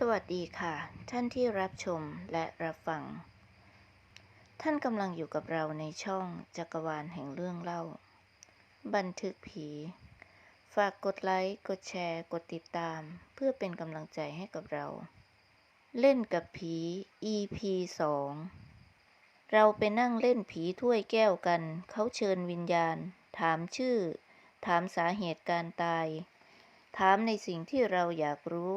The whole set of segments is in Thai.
สวัสดีค่ะ ท่านที่รับชมและรับฟัง ท่านกำลังอยู่กับเราในช่องจักรวาลแห่งเรื่องเล่า บันทึกผี ฝากกดไลค์ กดแชร์ กดติดตาม เพื่อเป็นกำลังใจให้กับเรา เล่นกับผี EP 2 เราไปนั่งเล่นผีถ้วยแก้วกัน เขาเชิญวิญญาณ ถามชื่อ ถามสาเหตุการตาย ถามในสิ่งที่เราอยากรู้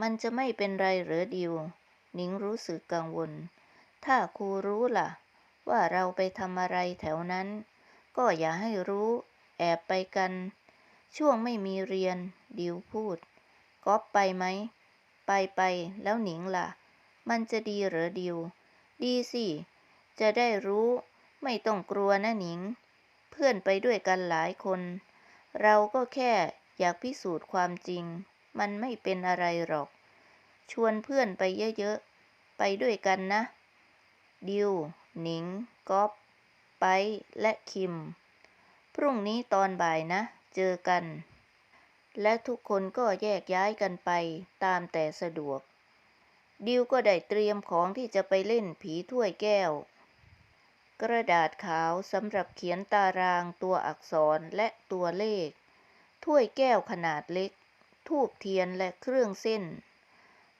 มันจะไม่เป็นไรหรือดิวหนิงรู้สึกกังวล ถ้าครูรู้ล่ะ ว่าเราไปทำอะไรแถวนั้น ก็อย่าให้รู้ แอบไปกัน ช่วงไม่มีเรียน ดิวพูดก๊อปไปไหม ไปไปแล้วหนิงล่ะ มันจะดีหรือดิว ดีสิ จะได้รู้ ไม่ต้องกลัวนะหนิง เพื่อนไปด้วยกันหลายคน เราก็แค่อยากพิสูจน์ความจริง มันไม่เป็นอะไรหรอก ชวนเพื่อนไปเยอะๆ ไปด้วยกันนะ ดิว หนิงก๊อฟไปและคิม พรุ่งนี้ตอนบ่ายนะ เจอกัน และทุกคนก็แยกย้ายกันไปตามแต่สะดวก ดิวก็ได้เตรียมของที่จะไปเล่นผีถ้วยแก้ว กระดาษขาวสำหรับเขียนตารางตัวอักษรและตัวเลข ถ้วยแก้วขนาดเล็ก ทูบเทียนและเครื่องเส้น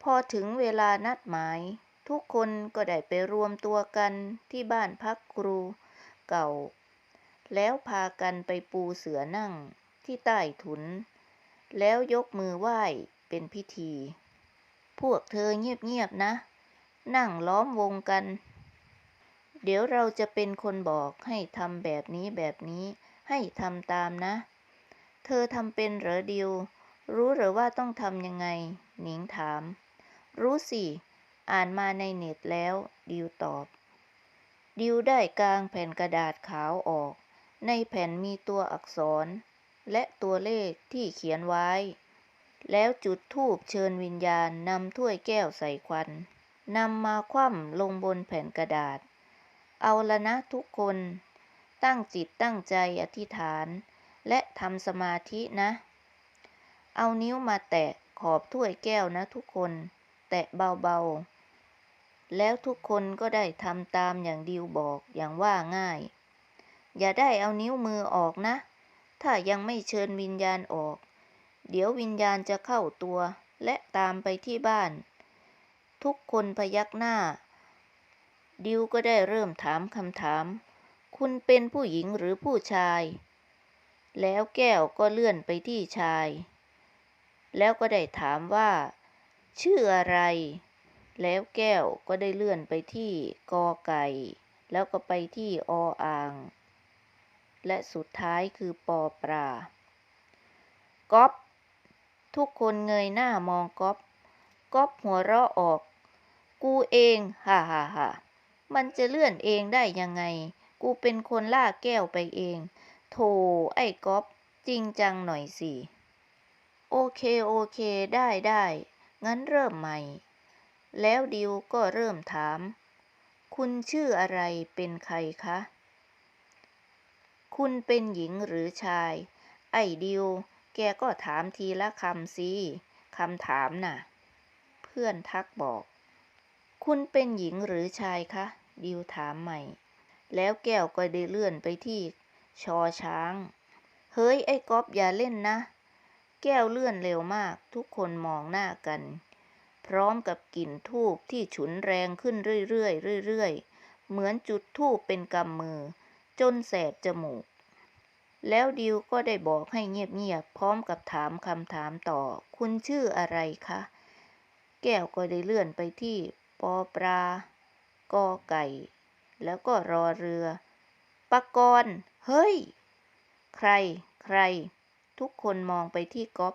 พอถึงเวลานัดหมาย ทุกคนก็ได้ไปรวมตัวกันที่บ้านพักครูเก่า แล้วพากันไปปูเสือนั่งที่ใต้ถุน แล้วยกมือไหว้เป็นพิธี พวกเธอเงียบๆนะ นั่งล้อมวงกัน เดี๋ยวเราจะเป็นคนบอกให้ทำแบบนี้แบบนี้ให้ทำตามนะ เธอทำเป็นเหรอดิว รู้หรือว่าต้องทำยังไง หนิงถาม รู้สิ อ่านมาในเน็ตแล้ว ดิวตอบ ดิวได้กางแผ่นกระดาษขาวออก ในแผ่นมีตัวอักษร และตัวเลขที่เขียนไว้ แล้วจุดธูปเชิญวิญญาณนำถ้วยแก้วใส่ควันนำมาคว่ำลงบนแผ่นกระดาษ เอาละนะทุกคน ตั้งจิตตั้งใจอธิษฐาน และทำสมาธินะ เอานิ้วมาแตะขอบถ้วยแก้วนะทุกคน แตะเบาๆ แล้วทุกคนก็ได้ทำตามอย่างดิวบอกอย่างว่าง่าย อย่าได้เอานิ้วมือออกนะ ถ้ายังไม่เชิญวิญญาณออก เดี๋ยววิญญาณจะเข้าตัวและตามไปที่บ้าน ทุกคนพยักหน้า ดิวก็ได้เริ่มถามคำถาม คุณเป็นผู้หญิงหรือผู้ชาย แล้วแก้วก็เลื่อนไปที่ชาย แล้วก็ได้ถามว่า ชื่ออะไร แล้วแก้วก็ได้เลื่อนไปที่กอไก่ แล้วก็ไปที่ออ่าง และสุดท้ายคือปอปลาก๊อปทุกคนเงยหน้ามองก๊อปก๊อปหัวเราะออก กูเองฮ่าฮ่าฮ่ามันจะเลื่อนเองได้ยังไง กูเป็นคนล่าแก้วไปเอง โธไอ้ก๊อปจริงจังหน่อยสิ โอเคโอเคได้ได้งั้นเริ่มใหม่ แล้วดิวก็เริ่มถาม คุณชื่ออะไรเป็นใครคะ คุณเป็นหญิงหรือชาย ไอ้ดิว แกก็ถามทีละคำสิคำถามน่ะ เพื่อนทักบอก คุณเป็นหญิงหรือชายคะ ดิวถามใหม่ แล้วแก้วก็ได้เลื่อนไปที่ ชอช้าง เฮ้ยไอ้ก๊อฟอย่าเล่นนะ แก้วเลื่อนเร็วมากทุกคนมองหน้ากัน พร้อมกับกลิ่นทูบที่ฉุนแรงขึ้นเรื่อยๆเรื่อยๆ เหมือนจุดทูบเป็นกำมือ จนแสบจมูก แล้วดิวก็ได้บอกให้เงียบๆพร้อมกับถามคำถามต่อ คุณชื่ออะไรคะ แก้วก็ได้เลื่อนไปที่ปอปลากอไก่ แล้วก็รอเรือปะกรเฮ้ย ใคร ใคร ทุกคนมองไปที่ก๊อฟ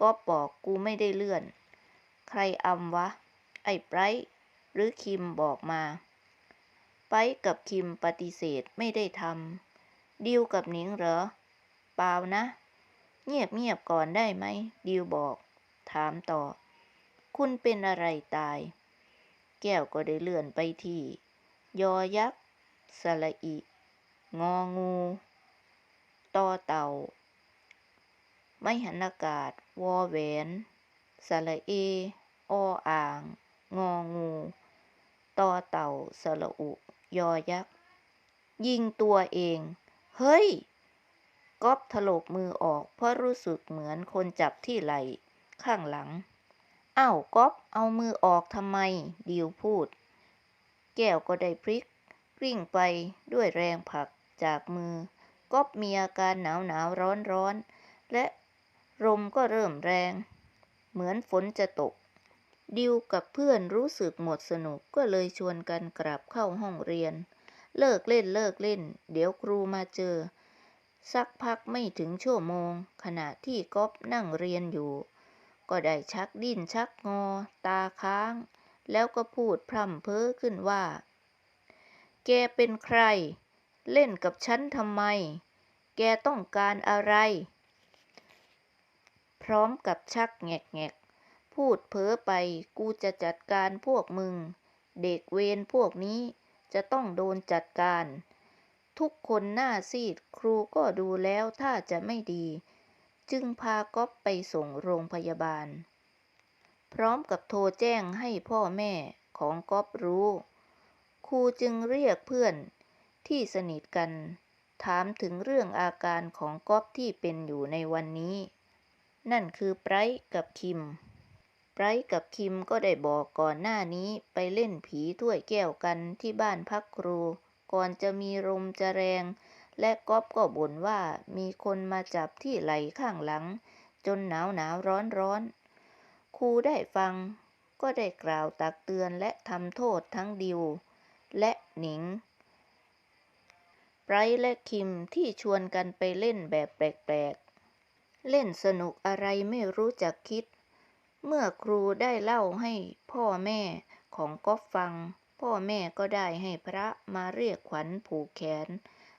ก๊อฟบอกกูไม่ได้เลื่อน ใครอำวะ ไอ้ไบรท์หรือคิมบอกมาไปกับคิมปฏิเสธไม่ได้ทำดิวกับหนิงเหรอ เปล่านะ เงียบเงียบก่อนได้ไหม ดิวบอก ถามต่อ คุณเป็นอะไรตาย แก้วก็ได้เลื่อนไปที่ ยอยักษ์สระอิ งองู ตอเต่า ไม่หันอากาศ วอแหวนสระเอ ออ่าง งองูต่อเต่าสระอุ ยอยักษ์ ยิงตัวเอง เฮ้ยก๊อฟถลกมือออก เพราะรู้สึกเหมือนคนจับที่ไหล่ ข้างหลัง อ้าวก๊อฟเอามือออกทำไม ดิวพูด แก้วก็ได้พลิก กลิ้งไปด้วยแรงผลักจากมือก๊อฟมีอาการหนาวหนาวร้อนร้อนและ ลมก็เริ่มแรง เหมือนฝนจะตก ดิวกับเพื่อนรู้สึกหมดสนุกก็เลยชวนกันกลับเข้าห้องเรียน เลิกเล่นเลิกเล่น เดี๋ยวครูมาเจอ สักพักไม่ถึงชั่วโมง ขณะที่ก๊อฟนั่งเรียนอยู่ ก็ได้ชักดิ้นชักงอ ตาค้าง แล้วก็พูดพร่ำเพ้อขึ้นว่า แกเป็นใคร เล่นกับฉันทำไม แกต้องการอะไร พร้อมกับชักแงกแงกพูดเพ้อไปกูจะจัดการพวกมึง เด็กเวรพวกนี้จะต้องโดนจัดการ ทุกคนหน้าซีดครูก็ดูแล้วถ้าจะไม่ดี จึงพาก๊อฟไปส่งโรงพยาบาล พร้อมกับโทรแจ้งให้พ่อแม่ของก๊อฟรู้ ครูจึงเรียกเพื่อนที่สนิทกัน ถามถึงเรื่องอาการของก๊อฟที่เป็นอยู่ในวันนี้ นั่นคือไบรท์กับคิมไบรท์กับคิมก็ได้บอกก่อนหน้านี้ไปเล่นผีถ้วยแก้วกันที่บ้านพักครู ก่อนจะมีลมจะแรง และก๊อฟก็บ่นว่ามีคนมาจับที่ไหล่ข้างหลัง จนหนาวหนาวร้อนร้อนครูได้ฟัง ก็ได้กล่าวตักเตือนและทำโทษทั้งดิว และหนิงไบรท์และคิมที่ชวนกันไปเล่นแบบแปลก เล่นสนุกอะไรไม่รู้จักคิด เมื่อครูได้เล่าให้พ่อแม่ของก๊อฟฟัง พ่อแม่ก็ได้ให้พระมาเรียกขวัญผูกแขน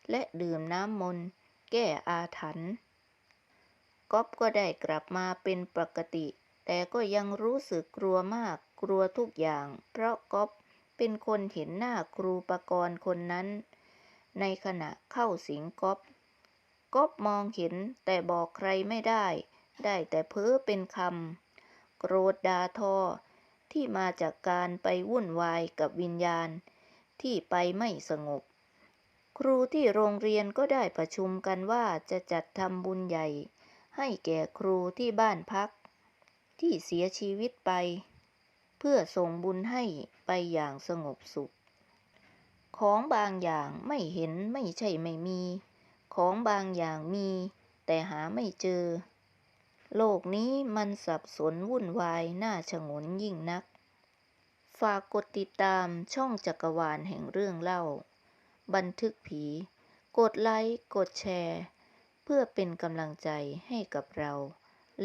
และดื่มน้ำมนต์แก้อาถรรพ์ก๊อฟก็ได้กลับมาเป็นปกติ แต่ก็ยังรู้สึกกลัวมากกลัวทุกอย่าง เพราะก๊อฟเป็นคนเห็นหน้าครูประกรณ์คนนั้น ในขณะเข้าสิงก๊อฟ ก๊อฟมองเห็นแต่บอกใครไม่ได้ ได้แต่เพ้อเป็นคำโกรธดาทอ ที่มาจากการไปวุ่นวายกับวิญญาณ ที่ไปไม่สงบ ครูที่โรงเรียนก็ได้ประชุมกันว่าจะจัดทำบุญใหญ่ ให้แก่ครูที่บ้านพัก ที่เสียชีวิตไป เพื่อส่งบุญให้ไปอย่างสงบสุข ของบางอย่างไม่เห็นไม่ใช่ไม่มี ของบางอย่างมี แต่หาไม่เจอ โลกนี้มันสับสนวุ่นวายน่าฉงนยิ่งนัก ฝากกดติดตามช่องจักรวาลแห่งเรื่องเล่า บันทึกผี กดไลค์ กดแชร์ เพื่อเป็นกำลังใจให้กับเรา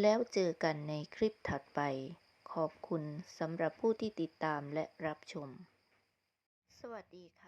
แล้วเจอกันในคลิปถัดไป ขอบคุณสำหรับผู้ที่ติดตามและรับชม สวัสดีค่ะ